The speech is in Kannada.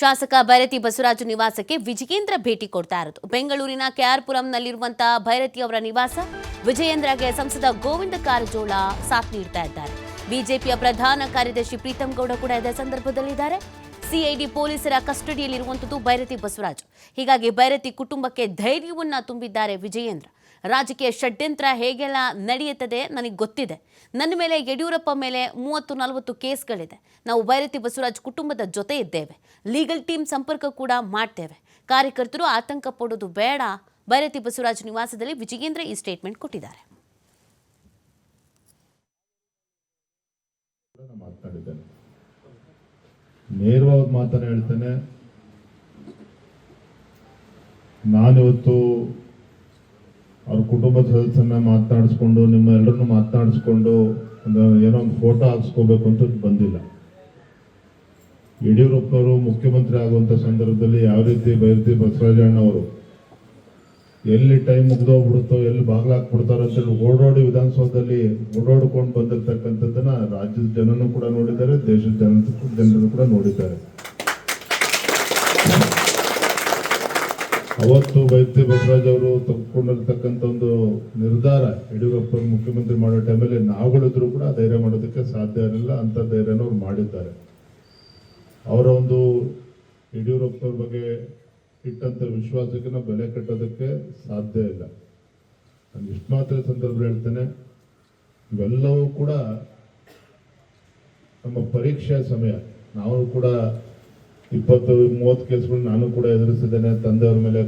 ಶಾಸಕ ಭೈರತಿ ಬಸವರಾಜು ನಿವಾಸಕ್ಕೆ ವಿಜಯೇಂದ್ರ ಭೇಟಿ ಕೊಡ್ತಾ ಇರೋದು. ಬೆಂಗಳೂರಿನ ಕೆಆರ್ಪುರಂನಲ್ಲಿರುವಂತಹ ಭೈರತಿ ಅವರ ನಿವಾಸ ವಿಜಯೇಂದ್ರಗೆ ಸಂಸದ ಗೋವಿಂದ ಕಾರಜೋಳ ಸಾಥ್ ನೀಡ್ತಾ ಇದ್ದಾರೆ. ಬಿಜೆಪಿಯ ಪ್ರಧಾನ ಕಾರ್ಯದರ್ಶಿ ಪ್ರೀತಂ ಗೌಡ ಕೂಡ ಇದೇ ಸಂದರ್ಭದಲ್ಲಿದ್ದಾರೆ. ಸಿಐಡಿ ಪೊಲೀಸರ ಕಸ್ಟಡಿಯಲ್ಲಿರುವಂಥದ್ದು ಭೈರತಿ ಬಸವರಾಜ್. ಹೀಗಾಗಿ ಭೈರತಿ ಕುಟುಂಬಕ್ಕೆ ಧೈರ್ಯವನ್ನ ತುಂಬಿದ್ದಾರೆ ವಿಜಯೇಂದ್ರ. ರಾಜಕೀಯ ಷಡ್ಯಂತ್ರ ಹೇಗೆಲ್ಲ ನಡೆಯುತ್ತದೆ ನನಗೆ ಗೊತ್ತಿದೆ. ನನ್ನ ಮೇಲೆ ಯಡಿಯೂರಪ್ಪ ಮೇಲೆ ಮೂವತ್ತು ನಲವತ್ತು ಕೇಸ್ಗಳಿದೆ. ನಾವು ಭೈರತಿ ಬಸವರಾಜ್ ಕುಟುಂಬದ ಜೊತೆ ಇದ್ದೇವೆ. ಲೀಗಲ್ ಟೀಮ್ ಸಂಪರ್ಕ ಕೂಡ ಮಾಡ್ತೇವೆ. ಕಾರ್ಯಕರ್ತರು ಆತಂಕ ಪಡೋದು ಬೇಡ. ಭೈರತಿ ಬಸವರಾಜ್ ನಿವಾಸದಲ್ಲಿ ವಿಜಯೇಂದ್ರ ಈ ಸ್ಟೇಟ್ಮೆಂಟ್ ಕೊಟ್ಟಿದ್ದಾರೆ. ಮಾತನಾಡಿದ್ದೇನೆ. ನೇರವಾದ ಮಾತನ್ನ ಹೇಳ್ತೇನೆ. ನಾನಿವತ್ತು ಅವ್ರ ಕುಟುಂಬದ ಸದಸ್ಯನ ಮಾತನಾಡಿಸ್ಕೊಂಡು ನಿಮ್ಮ ಎಲ್ಲರನ್ನು ಮಾತನಾಡಿಸ್ಕೊಂಡು ಏನೋ ಒಂದು ಫೋಟೋ ಹಾಕ್ಸ್ಕೋಬೇಕು ಅಂತ ಬಂದಿಲ್ಲ. ಯಡಿಯೂರಪ್ಪನವರು ಮುಖ್ಯಮಂತ್ರಿ ಆಗುವಂಥ ಸಂದರ್ಭದಲ್ಲಿ ಯಾವ ರೀತಿ ಬೈರತಿ ಬಸವರಾಜಣ್ಣ ಅವರು ಎಲ್ಲಿ ಟೈಮ್ ಮುಗ್ದೋಗ್ಬಿಡುತ್ತೋ, ಎಲ್ಲಿ ಬಾಗ್ಲ ಹಾಕ್ಬಿಡ್ತಾರೋ ಅಂತೇಳಿ ಓಡಾಡಿ ವಿಧಾನಸೌಧದಲ್ಲಿ ಓಡಾಡ್ಕೊಂಡು ಬಂದಿರ್ತಕ್ಕಂಥದ್ದನ್ನ ರಾಜ್ಯದ ಜನನೂ ಕೂಡ ನೋಡಿದ್ದಾರೆ, ದೇಶದ ಜನ ಜನರು ಕೂಡ ನೋಡಿದ್ದಾರೆ. ಅವತ್ತು ವೈದ್ಯ ಬಸವರಾಜ್ ಅವರು ತಗೊಂಡಿರ್ತಕ್ಕಂಥ ಒಂದು ನಿರ್ಧಾರ ಯಡಿಯೂರಪ್ಪ ಮುಖ್ಯಮಂತ್ರಿ ಮಾಡೋ ಟೈಮಲ್ಲಿ ನಾವುಗಳಿದ್ರು ಕೂಡ ಧೈರ್ಯ ಮಾಡೋದಕ್ಕೆ ಸಾಧ್ಯ ಇರಲಿಲ್ಲ ಅಂತ ಧೈರ್ಯನ ಅವ್ರು ಮಾಡಿದ್ದಾರೆ. ಅವರ ಒಂದು ಯಡಿಯೂರಪ್ಪ ಬಗ್ಗೆ ಇಟ್ಟಂತ ವಿಶ್ವಾಸಕ್ಕೆ ನಾವು ಬೆಲೆ ಕಟ್ಟೋದಕ್ಕೆ ಸಾಧ್ಯ ಇಲ್ಲ. ನಾನು ಇಷ್ಟು ಮಾತ್ರ ಸಂದರ್ಭ ಹೇಳ್ತೇನೆ. ಇವೆಲ್ಲವೂ ಕೂಡ ನಮ್ಮ ಪರೀಕ್ಷೆಯ ಸಮಯ. ನಾವು ಕೂಡ ಇಪ್ಪತ್ತು, ಮೂವತ್ತು ಕೇಸ್ಗಳು ನಾನು ಕೂಡ ಎದುರಿಸಿದ್ದೇನೆ. ತಂದೆಯವ್ರ ಮೇಲೆ